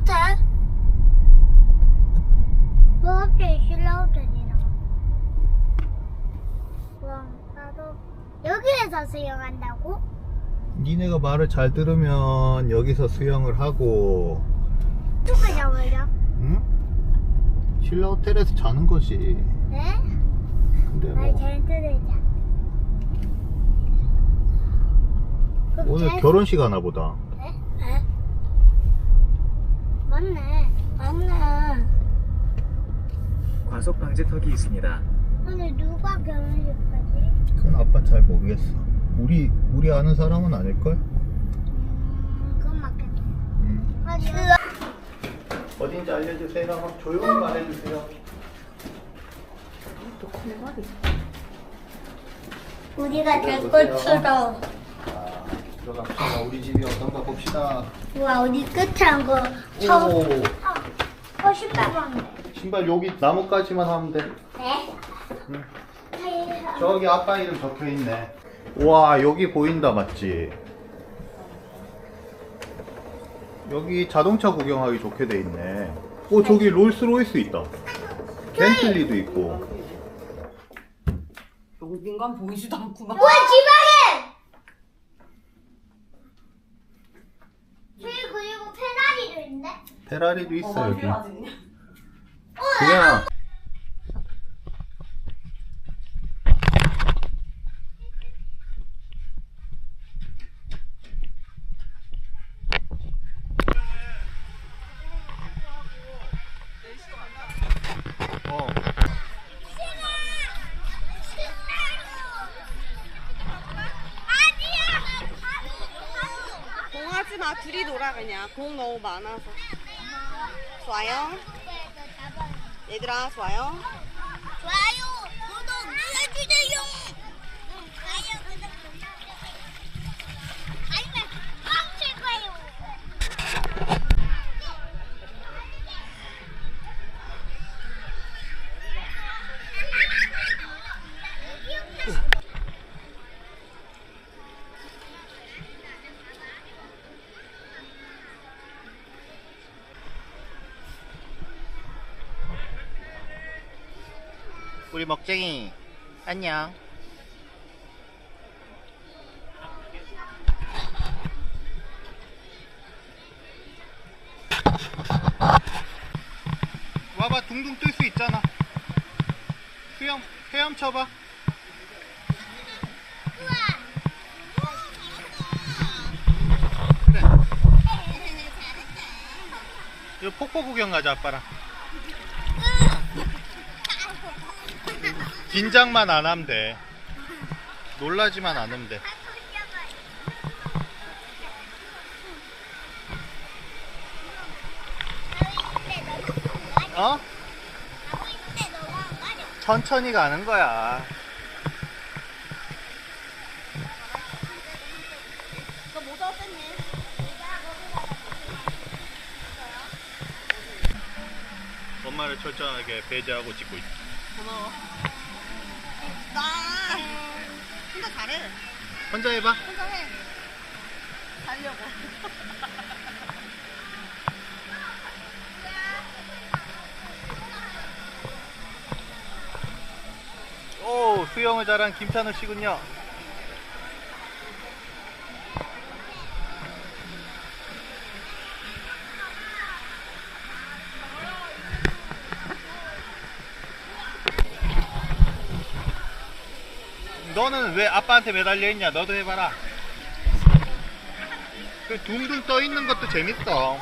호텔? 뭐 갑자기 호텔이 나와? 그럼 나도 여기에서 수영한다고? 니네가 말을 잘 들으면 여기서 수영을 하고 누가 잡으려? 응? 신라 호텔에서 자는 거지 네? 근데 말뭐잘 들으자. 그럼 오늘 잘- 결혼식 하나 보다? 맞네. 맞네. 과속 방지턱이 있습니다. 오늘 누가 결혼식까지? 그건 아빠 잘 모르겠어 우리 우리 아는 사람은 아닐걸? 음, 그건 맞겠네. 응. 아, 지금 어딘지 알려주세요 조용히 말해주세요 우리가 될. 것처럼. 자 들어갑시다 우리 집이 어떤가 봅시다 와, 우리 끝에 한 거. 처음. 오 어, 어, 신발 봤네. 신발 여기 나뭇가지만 하면 돼 네? 응. 네. 저기 아빠 이름 적혀 있네. 와 여기 보인다 맞지? 여기 자동차 구경하기 좋게 돼 있네. 오 저기 롤스로이스 있다. 벤틀리도 있고. 어딘간 보이지도 않구만. 우와, 지방에! 저기 그리고 페라리도 있네. 페라리도 있어 여기. 그냥 어. 공하지 마. 둘이 놀아 그냥. 공 너무 많아서. 좋아요. 얘들아 좋아요. 우리 먹쟁이 안녕. 와봐 둥둥 뜰 수 있잖아. 수영 헤엄 쳐봐. 그래. 이거 폭포 구경 가자 아빠랑. 긴장만 안 하면 돼. 놀라지만 않으면 돼. 어? 천천히 가는 거야. 엄마를 철저하게 배제하고 찍고 있어. 고마워. 나 혼자 잘해. 혼자 해봐. 혼자 해. 자려고. 오, 수영을 잘한 김찬우 씨군요. 너는 왜 아빠한테 매달려 있냐? 너도 해봐라. 그 둥둥 떠 있는 것도 재밌어.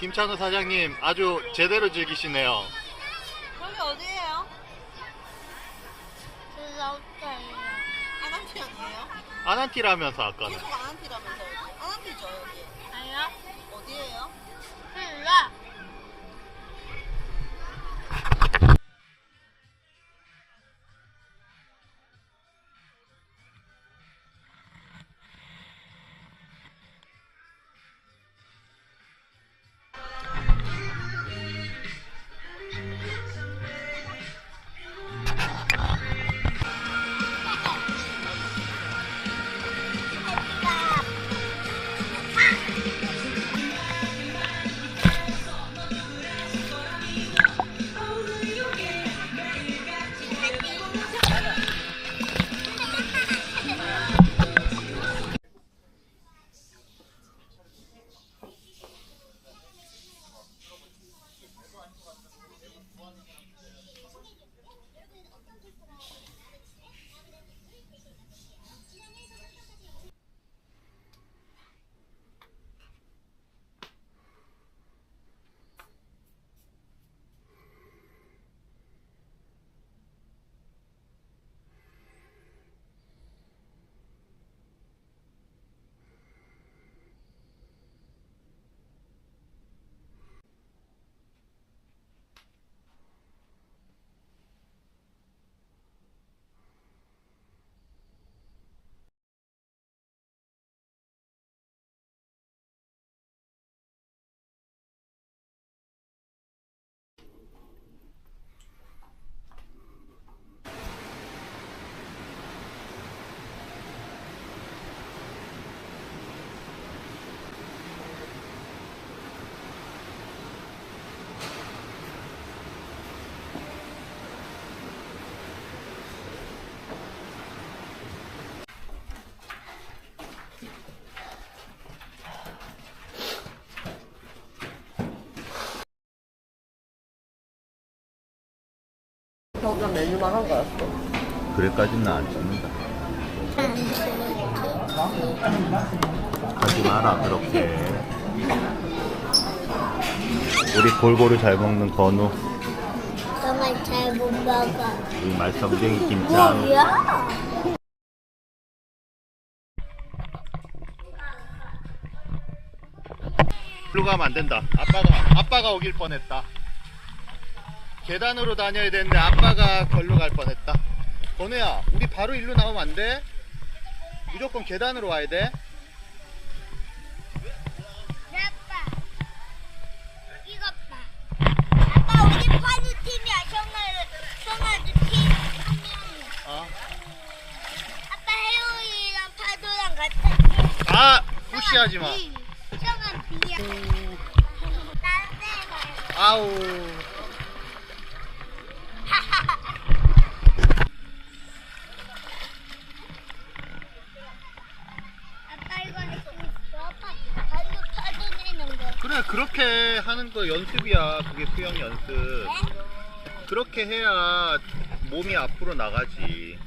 김찬우 사장님 아주 제대로 즐기시네요. 아난티라면서 아까는. 계속 아난티라면서요. 아난티죠 여기. 아니야? 어디예요? 몰라. 저건 메뉴만 한 거였어. 그래까지는 안 찍는다. 하지 마라 그렇게. 우리 골고루 잘 먹는 건우, 정말 잘 못 먹어. 우리 말썽쟁이 김장. 뭐야? 일로 가면 안 된다. 아빠가 아빠가 오길 뻔했다. 계단으로 다녀야 되는데 아빠가 걸로 갈 뻔했다. 건우야, 우리 바로 일로 나오면 안 돼? 무조건 계단으로 와야 돼. 아빠, 이것 봐. 아빠 우리 파주 팀이야. 성을 성아주 팀한 명이야. 어. 아빠 해오이랑 파도랑 같은 팀. 아, 무시하지 마. 성아 B야. 딴데 말고. 아우. 아빠 이거 할수 있어? 파- 발로 파도 내는 거. 그렇게 하는 거 연습이야. 그게 수영 연습. 네? 그렇게 해야 몸이 앞으로 나가지.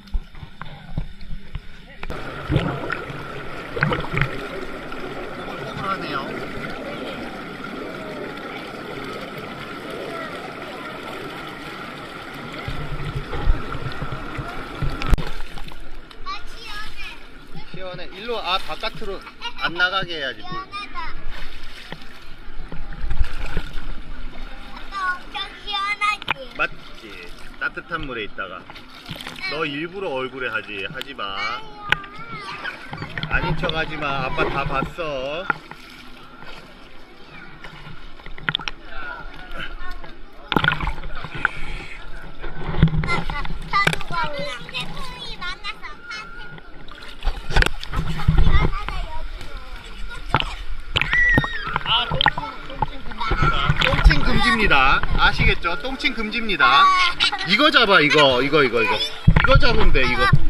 꼬불꼬불하네요. 아 시원해. 시원해. 일로 아 바깥으로 안 나가게 해야지. 물. 시원하다. 아빠 엄청 시원하지? 맞지. 따뜻한 물에 있다가 너 일부러 얼굴에 하지. 하지 마. 아닌 척 하지 마. 아빠 다 봤어. 아. 똥침 금지입니다. 아시겠죠? 똥침 금지입니다. 이거 잡아, 이거, 이거, 이거, 이거. 이거 잡으면 돼, 이거.